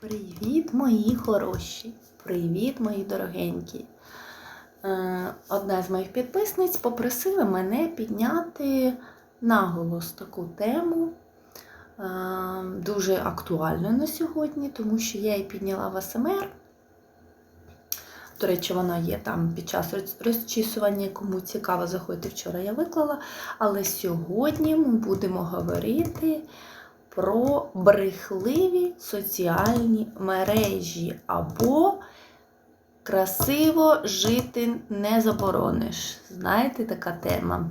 Привіт, мої хороші! Привіт, мої дорогенькі! Е, Одна з моїх підписниць попросила мене підняти наголос таку тему, е, дуже актуальну на сьогодні, тому що я її підняла в СМР. До речі, вона є там під час роз- розчісування. Кому цікаво, заходьте вчора я виклала. Але сьогодні ми будемо говорити про брехливі соціальні мережі або красиво жити не заборониш. Знаєте, така тема.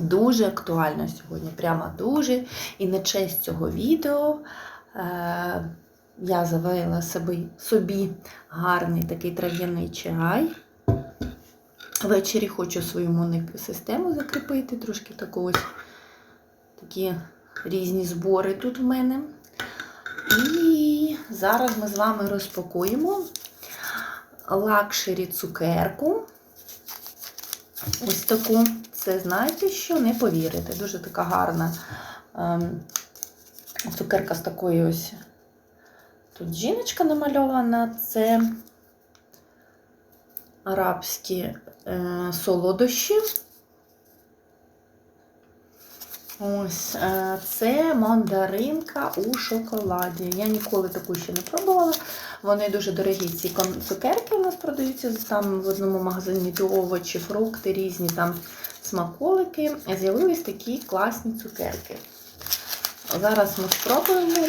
Дуже актуальна сьогодні, прямо дуже. І на честь цього відео е, я заварила собі, собі гарний такий трав'яний чай. Ввечері хочу свою імунну систему закріпити, трошки таку ось такі різні збори тут в мене. І зараз ми з вами розпакуємо лакшері цукерку. Ось таку. Це знаєте що? Не повірите. Дуже така гарна ем, цукерка з такою ось. Тут жіночка намальована. Це арабські е, солодощі. Ось е, це мандаринка у шоколаді. Я ніколи таку ще не пробувала. Вони дуже дорогі. Ці цукерки у нас продаються там в одному магазині то овочі, фрукти, різні там смаколики. З'явились такі класні цукерки. Зараз ми спробуємо.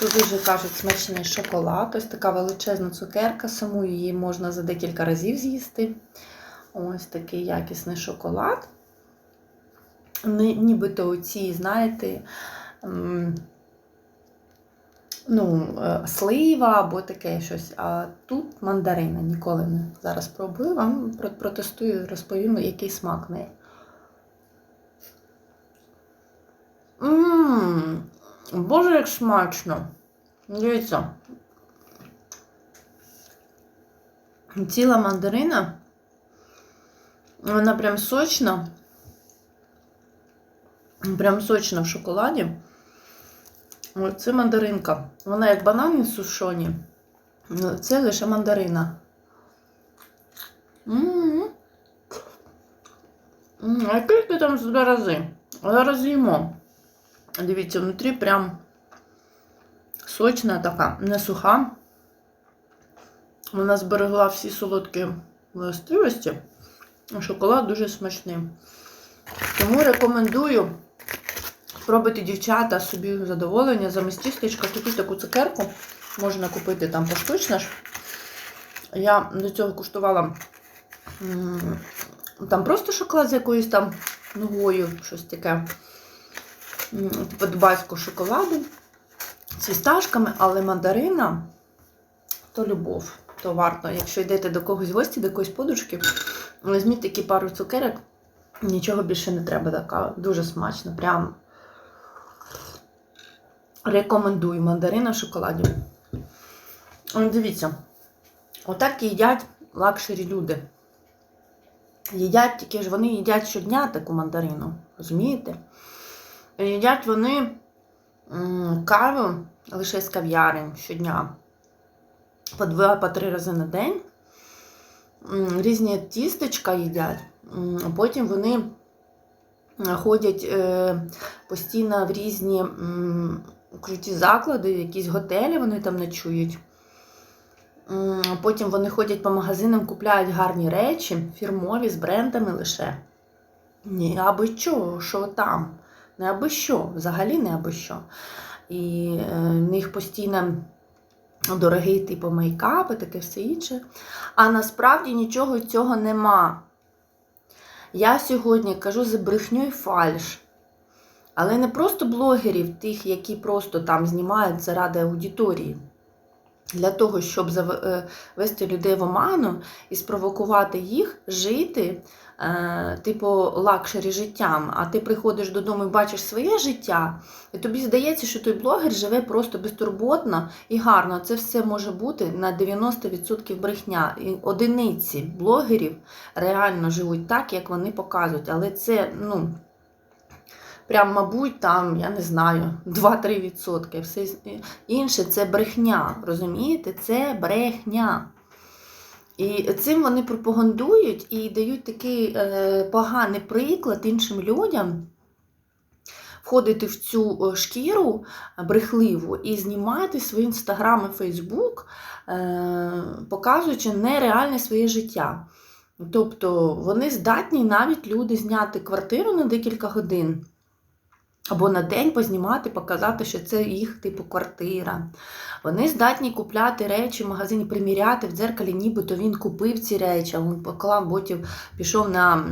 Тут дуже кажуть смачний шоколад. Ось така величезна цукерка, саму її можна за декілька разів з'їсти. Ось такий якісний шоколад. Ні- Нібито оці, знаєте, ну, е, слива або таке щось. А тут мандарина ніколи не. Зараз спробую вам про- протестую, розповім, який смак в неї. Ммм, боже, як смачно. Дивіться. Ціла мандарина. Вона прям сочна. Прям сочна в шоколаді. Ось Це мандаринка. Вона як банани сушоні. Ну, Це лише мандарина. А скільки там сюди рази? Зараз їмо. Дивіться, внутрі прям сочна така, не суха. Вона зберегла всі солодкі властивості. Шоколад дуже смачний. Тому рекомендую спробуйте, дівчата, собі задоволення. Замість тістечка купіть таку цукерку. Можна купити там поштучно ж. Я до цього куштувала там просто шоколад з якоюсь там ногою, щось таке. Типу дубайського шоколаду з фісташками, але мандарина то любов, то варто. Якщо йдете до когось в гості, до якоїсь подружки, візьміть такі пару цукерок. Нічого більше не треба, така дуже смачно. Прям рекомендую мандарина в шоколаді. Дивіться, отак їдять лакшері люди. Їдять тільки ж вони їдять щодня таку мандарину, розумієте? Їдять вони каву лише з кав'ярень щодня. По два, по три рази на день. Різні тістечка їдять. А Потім вони ходять е, постійно в різні круті заклади, якісь готелі вони там ночують. Потім вони ходять по магазинам, купляють гарні речі, фірмові з брендами лише. Ні, аби що, що там. Не аби що, взагалі не аби що. І е, в них постійно дорогий типу мейкап і таке все інше. А насправді нічого цього нема. Я сьогодні кажу за брехню і фальш. Але не просто блогерів, тих, які просто там знімають заради аудиторії. Для того, щоб завести людей в оману і спровокувати їх жити, е, типу, лакшері життям. А ти приходиш додому і бачиш своє життя, і тобі здається, що той блогер живе просто безтурботно і гарно. Це все може бути на 90% брехня. І одиниці блогерів реально живуть так, як вони показують. Але це, ну. Прям, мабуть, там, я не знаю, 2-3%. Все інше це брехня. Розумієте? Це брехня. І цим вони пропагандують і дають такий е, поганий приклад іншим людям входити в цю е, шкіру брехливу і знімати свої інстаграм і Фейсбук, е, показуючи нереальне своє життя. Тобто вони здатні навіть люди зняти квартиру на декілька годин. Або на день познімати, показати, що це їх типу квартира. Вони здатні купляти речі в магазині, приміряти в дзеркалі, нібито він купив ці речі, а він поклав, потім пішов на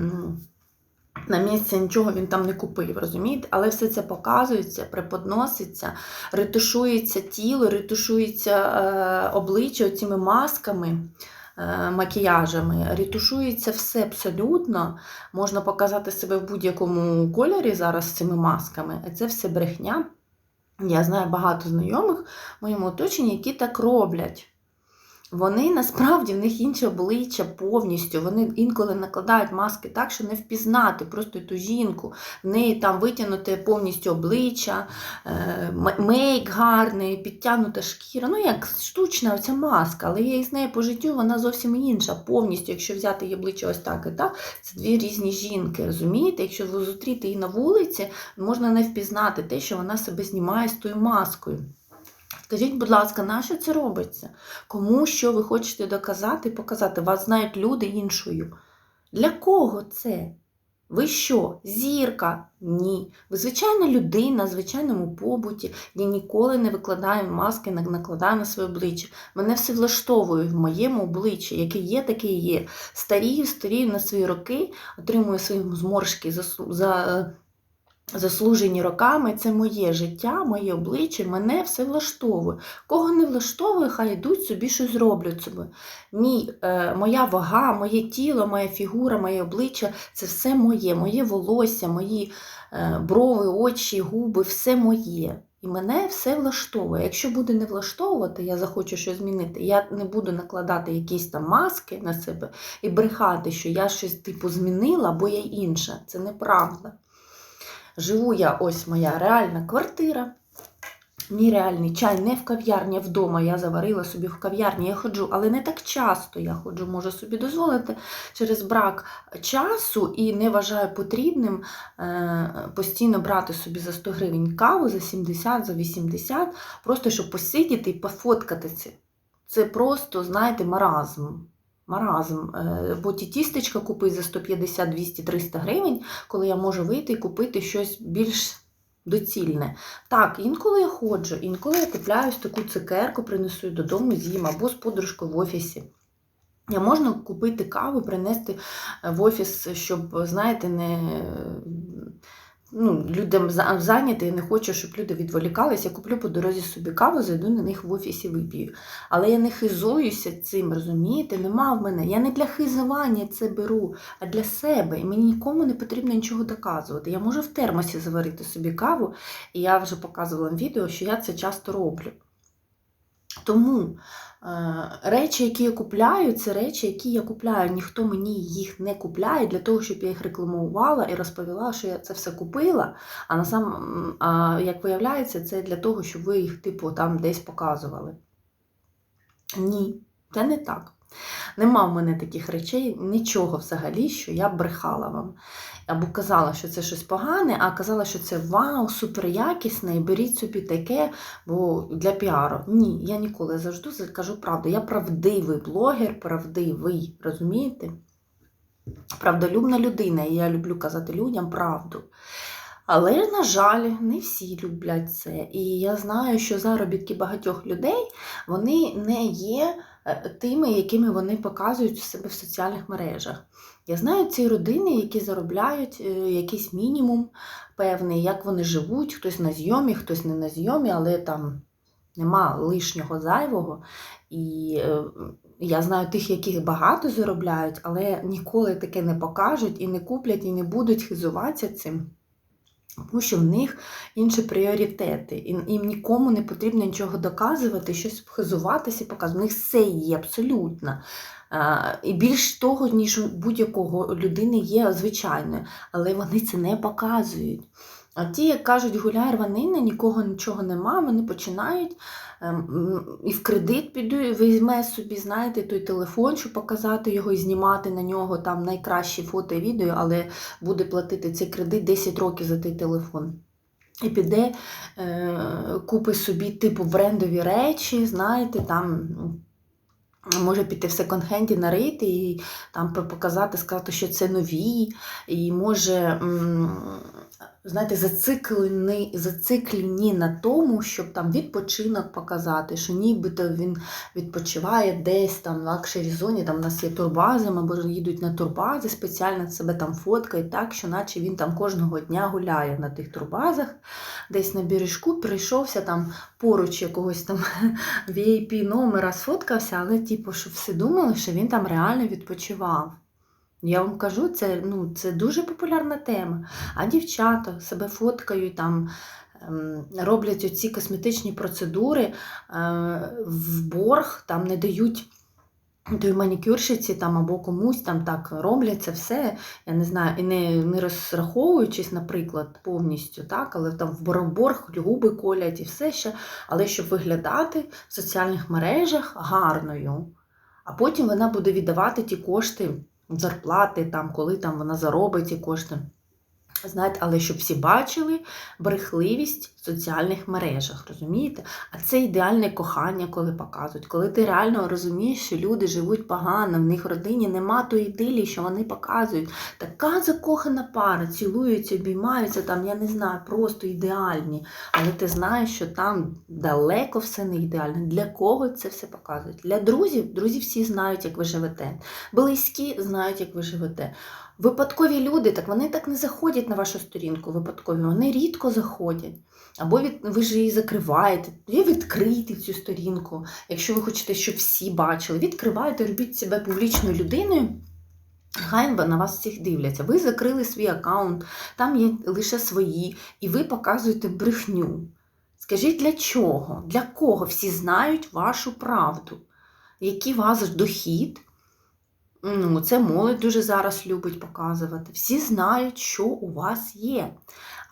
на місце, нічого він там не купив, розумієте? Але все це показується, преподноситься, ретушується тіло, ретушується е, обличчя цими масками. Е, Макіяжами, Рітушується все абсолютно. Можна показати себе в будь-якому кольорі зараз з цими масками. А це все брехня. Я знаю багато знайомих в моєму оточенні, які так роблять. Вони насправді в них інше обличчя повністю. Вони інколи накладають маски так, що не впізнати просто ту жінку. В неї там витягнуте повністю обличчя, е, мейк гарний, підтягнута шкіра. Ну, як штучна оця маска, але я із нею по життю вона зовсім інша. Повністю, якщо взяти її обличчя ось так і так, це дві різні жінки. Розумієте? Якщо ви зустріти її на вулиці, можна не впізнати те, що вона себе знімає з тою маскою. Скажіть, будь ласка, на що це робиться? Кому що ви хочете доказати і показати? Вас знають люди іншою. Для кого це? Ви що? Зірка? Ні. Ви звичайна людина в звичайному побуті. Я ніколи не викладаю маски, не накладаю на своє обличчя. Мене все влаштовує в моєму обличчі, яке є, таке є. Старію, старію на свої роки, отримую свої зморшки за, за заслужені роками. Це моє життя, моє обличчя, мене все влаштовує. Кого не влаштовує, хай йдуть собі щось зроблять собі. Мій, е, моя вага, моє тіло, моя фігура, моє обличчя це все моє, моє волосся, мої е, брови, очі, губи, все моє. І мене все влаштовує. Якщо буде не влаштовувати, я захочу щось змінити, я не буду накладати якісь там маски на себе і брехати, що я щось типу змінила, бо я інша. Це неправда. Живу я, ось моя реальна квартира. Мій реальний чай не в кав'ярні, а вдома. Я заварила собі в кав'ярні. Я ходжу, але не так часто я ходжу, можу собі дозволити через брак часу і не вважаю потрібним е, постійно брати собі за 100 гривень каву, за 70, за 80, просто щоб посидіти і пофоткатися. Це просто, знаєте, маразм. Маразм. Е, Бо ті тістечка купити за 150, 200, 300 гривень, коли я можу вийти і купити щось більш доцільне. Так, інколи я ходжу, інколи я купляю таку цукерку, принесу додому з'їм або з подружкою в офісі. Я можна купити каву, принести в офіс, щоб, знаєте, не. Ну, людям за- зайняти, я не хочу, щоб люди відволікалися. Я куплю по дорозі собі каву, зайду на них в офісі вип'ю. Але я не хизуюся цим, розумієте? Нема в мене. Я не для хизування це беру, а для себе. І мені нікому не потрібно нічого доказувати. Я можу в термосі заварити собі каву, і я вже показувала вам відео, що я це часто роблю. Тому е, речі, які я купляю, це речі, які я купляю. Ніхто мені їх не купляє для того, щоб я їх рекламувала і розповіла, що я це все купила. А на сам, а як виявляється, це для того, щоб ви їх, типу, там десь показували. Ні, це не так. Нема в мене таких речей, нічого взагалі, що я брехала вам. Або казала, що це щось погане, а казала, що це вау, супер якісне, і беріть собі таке, бо для піару. Ні, я ніколи завжди кажу правду. Я правдивий блогер, правдивий, розумієте? Правдолюбна людина, і я люблю казати людям правду. Але, на жаль, не всі люблять це. І я знаю, що заробітки багатьох людей вони не є тими, якими вони показують себе в соціальних мережах. Я знаю ці родини, які заробляють е, якийсь мінімум певний, як вони живуть, хтось на зйомі, хтось не на зйомі, але там нема лишнього зайвого. І е, я знаю тих, яких багато заробляють, але ніколи таке не покажуть і не куплять, і не будуть хизуватися цим. Тому що в них інші пріоритети. Їм нікому не потрібно нічого доказувати, щось хизуватися і показувати. В них все є абсолютно. І більш того, ніж у будь-якого людини є звичайною, але вони це не показують. А ті, як кажуть, гуляй рванина, нікого нічого нема, вони починають ем, і в кредит піду, візьме собі, знаєте, той телефон, щоб показати його і знімати на нього там найкращі фото і відео, але буде платити цей кредит 10 років за той телефон. І піде, е, купить собі типу брендові речі, знаєте, там може піти в секонд-хенді нарити і там показати, сказати, що це нові, і може, знаєте, зациклені, зациклені на тому, щоб там відпочинок показати, що нібито він відпочиває десь там в лакшері зоні, там у нас є турбази, або їдуть на турбази, спеціально себе там фоткають так, що наче він там кожного дня гуляє на тих турбазах, десь на бережку прийшовся там поруч якогось там VIP номера сфоткався, але типу, щоб всі думали, що він там реально відпочивав. Я вам кажу, це, ну, це дуже популярна тема. А дівчата себе фоткають, там, ем, роблять оці косметичні процедури е, в борг, там не дають той манікюрщиці там, або комусь там так роблять це все, я не знаю, і не, не розраховуючись, наприклад, повністю, так, але там в борг губи колять і все ще, але щоб виглядати в соціальних мережах гарною. А потім вона буде віддавати ті кошти зарплати, там, коли там вона заробить ці кошти. Знаєте, але щоб всі бачили брехливість в соціальних мережах, розумієте? А це ідеальне кохання, коли показують. Коли ти реально розумієш, що люди живуть погано, в них в родині нема тої ідилії, що вони показують. Така закохана пара, цілуються, обіймаються, там, я не знаю, просто ідеальні. Але ти знаєш, що там далеко все не ідеально. Для кого це все показують? Для друзів, друзі всі знають, як ви живете. Близькі знають, як ви живете. Випадкові люди, так вони так не заходять на вашу сторінку випадкові, вони рідко заходять. Або від, ви ж її закриваєте, ви відкрийте цю сторінку, якщо ви хочете, щоб всі бачили. Відкривайте, робіть себе публічною людиною. Хай на вас всіх дивляться. Ви закрили свій аккаунт, там є лише свої, і ви показуєте брехню. Скажіть, для чого? Для кого всі знають вашу правду? Який у вас дохід? Ну, Це молодь дуже зараз любить показувати. Всі знають, що у вас є.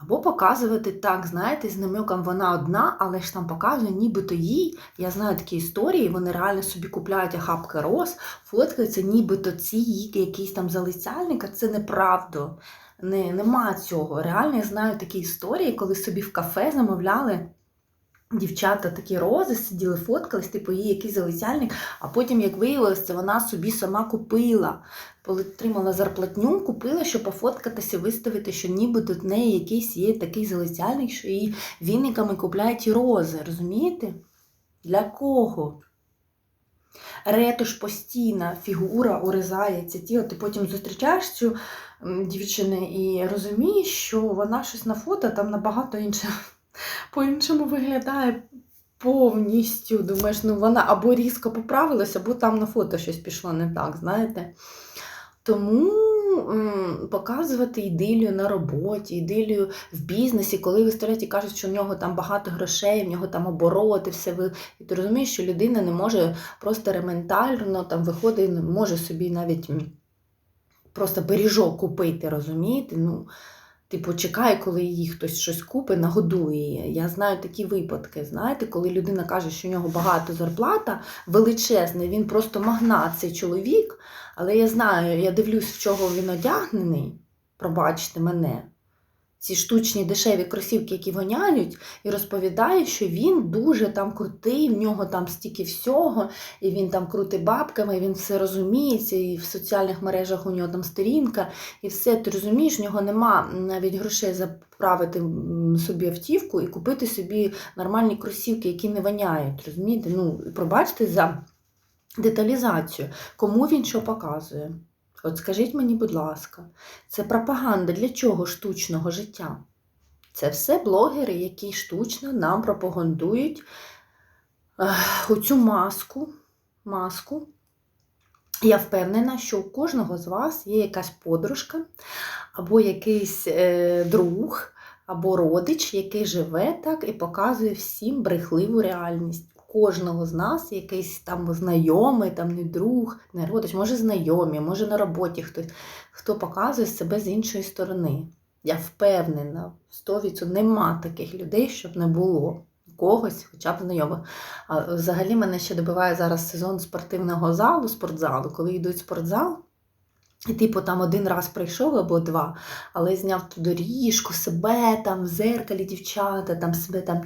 Або показувати так, знаєте, з намеком вона одна, але ж там показує, нібито їй. Я знаю такі історії, вони реально собі купляють охапки роз, фоткаються, нібито ці якийсь там залицяльник, а це неправда. Не, Нема цього. Реально я знаю такі історії, коли собі в кафе замовляли. Дівчата такі рози сиділи, фоткались, типу її якийсь залицяльник, а потім, як виявилося, вона собі сама купила. Коли Отримала зарплатню, купила, щоб пофоткатися, виставити, що ніби до неї якийсь є такий залицяльник, що її віниками купляють рози. Розумієте? Для кого? Ретуш постійна фігура урізається. Ті, ти потім зустрічаєш цю дівчину і розумієш, що вона щось на фото там набагато інше по-іншому виглядає повністю. Думаєш, ну вона або різко поправилася, або там на фото щось пішло не так, знаєте. Тому м, показувати ідилію на роботі, ідилію в бізнесі, коли виставляють і кажуть, що в нього там багато грошей, в нього там обороти, все ви. І ти розумієш, що людина не може просто рементально там виходить, не може собі навіть просто бережок купити, розумієте? Ну, Типу, чекає, коли її хтось щось купить, нагодує. Я знаю такі випадки. Знаєте, коли людина каже, що у нього багато зарплата, величезна, він просто магнат цей чоловік. Але я знаю, я дивлюсь, в чого він одягнений. Пробачте мене ці штучні дешеві кросівки, які воняють, і розповідає, що він дуже там крутий, в нього там стільки всього, і він там крутий бабками, і він все розуміється, і в соціальних мережах у нього там сторінка, і все, ти розумієш, в нього нема навіть грошей заправити собі автівку і купити собі нормальні кросівки, які не воняють. розумієте? Ну, Пробачте за деталізацію, кому він що показує. От скажіть мені, будь ласка, це пропаганда для чого штучного життя? Це все блогери, які штучно нам пропагандують у цю маску. маску. Я впевнена, що у кожного з вас є якась подружка, або якийсь е, друг, або родич, який живе так і показує всім брехливу реальність кожного з нас якийсь там знайомий, там не друг, не родич, може знайомі, може на роботі хтось, хто показує себе з іншої сторони. Я впевнена, 100% нема таких людей, щоб не було когось, хоча б знайомих. А взагалі мене ще добиває зараз сезон спортивного залу, спортзалу, коли йдуть в спортзал. І, типу, там один раз прийшов або два, але зняв ту доріжку, себе там в зеркалі дівчата, там себе там.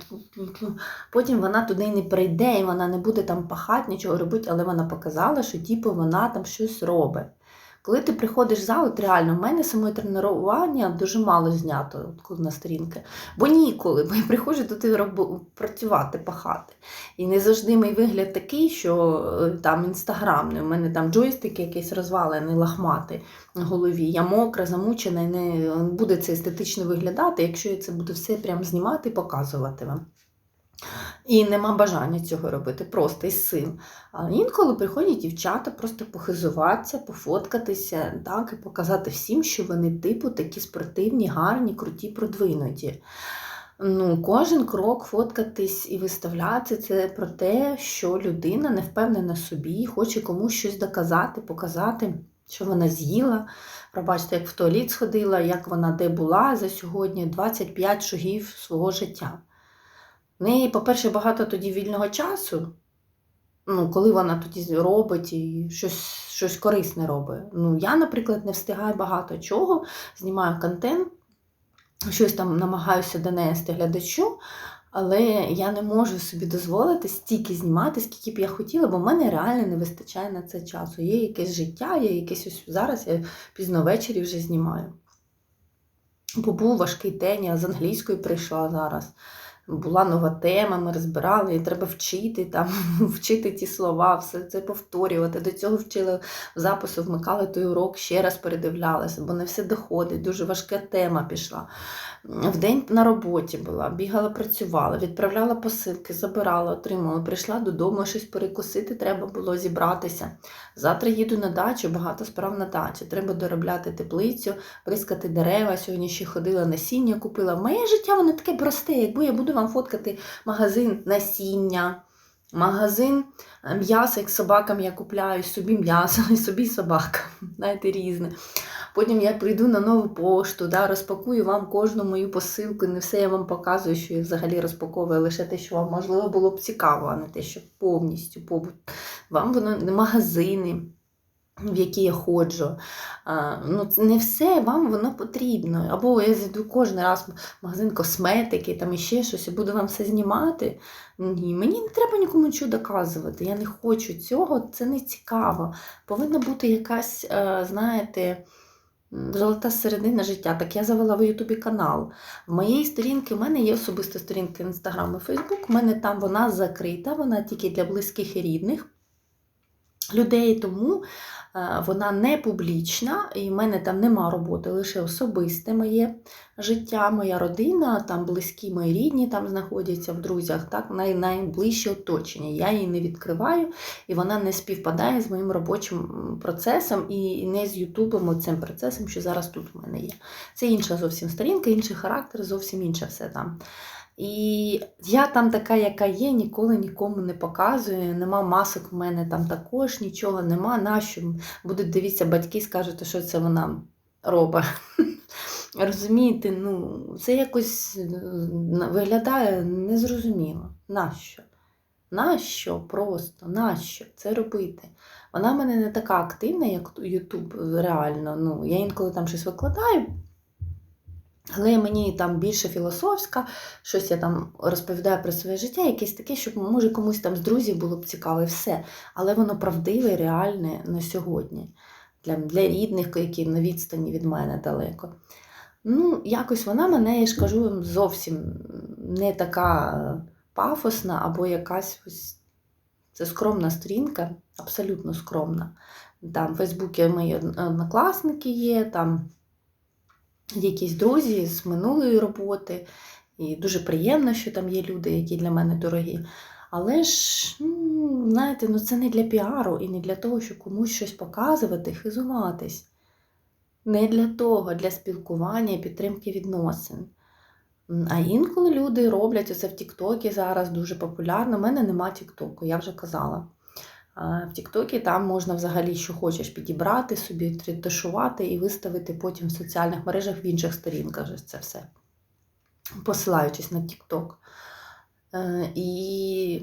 Потім вона туди не прийде, і вона не буде там пахати, нічого робити, але вона показала, що типу, вона там щось робить. Коли ти приходиш в зал, от реально, в мене саме тренування дуже мало знято от на сторінки. Бо ніколи, бо я приходжу туди роб... працювати, пахати. І не завжди мій вигляд такий, що е, там інстаграмний. У мене там джойстик якийсь розвалений, лахматий на голові. Я мокра, замучена, і не буде це естетично виглядати, якщо я це буду все прям знімати і показувати вам. І нема бажання цього робити, просто із сил. А інколи приходять дівчата просто похизуватися, пофоткатися, так, і показати всім, що вони, типу, такі спортивні, гарні, круті, продвинуті. Ну, Кожен крок фоткатись і виставляти це про те, що людина не впевнена собі, хоче комусь щось доказати, показати, що вона з'їла. Пробачте, як в туалет сходила, як вона де була за сьогодні 25 шагів свого життя. В неї, по-перше, багато тоді вільного часу, ну, коли вона тоді робить і щось щось корисне робить. Ну, Я, наприклад, не встигаю багато чого, знімаю контент, щось там намагаюся донести глядачу, але я не можу собі дозволити стільки знімати, скільки б я хотіла, бо в мене реально не вистачає на це часу. Є якесь життя, є якесь ось зараз я пізно ввечері вже знімаю. Бо був важкий день, я з англійської прийшла зараз була нова тема, ми розбирали, і треба вчити там, вчити ті слова, все це повторювати. До цього вчили в запису, вмикали той урок, ще раз передивлялися, бо не все доходить. Дуже важка тема пішла. В день на роботі була, бігала, працювала, відправляла посилки, забирала, отримала, прийшла додому, щось перекусити, треба було зібратися. Завтра їду на дачу, багато справ на дачі. Треба доробляти теплицю, прискати дерева. Сьогодні ще ходила насіння, купила. Моє життя воно таке просте, якби я буду вам фоткати магазин насіння. Магазин е, м'яса, як собакам я купляю собі м'ясо, і собі собакам, знаєте, різне. Потім я прийду на нову пошту, да, розпакую вам кожну мою посилку. Не все я вам показую, що я взагалі розпаковую, лише те, що вам можливо було б цікаво, а не те, що повністю побут. Вам воно магазини. В які я ходжу. А, ну, Не все вам воно потрібно. Або я зайду кожен раз в магазин косметики, там іще щось, і буду вам все знімати. Ні, Мені не треба нікому нічого доказувати. Я не хочу цього, це не цікаво. Повинна бути якась, е, знаєте, Золота середина життя. Так я завела в Ютубі канал. В моєї сторінки в мене є особиста сторінка Інстаграм і Фейсбук. У мене там вона закрита, вона тільки для близьких і рідних людей. Тому вона не публічна, і в мене там нема роботи, лише особисте моє життя, моя родина, там близькі мої рідні там знаходяться в друзях, так, най найближче оточення. Я її не відкриваю, і вона не співпадає з моїм робочим процесом і не з Ютубом цим процесом, що зараз тут у мене є. Це інша зовсім сторінка, інший характер, зовсім інше все там. І я там така, яка є, ніколи нікому не показую. Нема масок в мене там також, нічого нема. Нащо будуть дивитися, батьки скажуть, що це вона робить. Розумієте, ну, це якось е, виглядає незрозуміло. Нащо? Нащо просто? Нащо це робити? Вона в мене не така активна, як Ютуб, реально. Ну, Я інколи там щось викладаю. Але мені там більше філософська, щось я там розповідаю про своє життя, якесь таке, щоб, може, комусь там з друзів було б цікаво і все. Але воно правдиве, реальне на сьогодні. Для для рідних, які на відстані від мене далеко. Ну, якось вона мене, я ж кажу, зовсім не така пафосна, або якась ось це скромна сторінка, абсолютно скромна. Там в Фейсбуці мої однокласники є, там якісь друзі з минулої роботи. І дуже приємно, що там є люди, які для мене дорогі. Але ж, ну, знаєте, ну це не для піару і не для того, щоб комусь щось показувати, хизуватись. Не для того, для спілкування і підтримки відносин. А інколи люди роблять оце в Тіктокі зараз дуже популярно. У мене нема Тіктоку, я вже казала. А в Тіктокі там можна взагалі що хочеш підібрати собі, третушувати і виставити потім в соціальних мережах в інших сторінках це все, посилаючись на Тікток. Е, І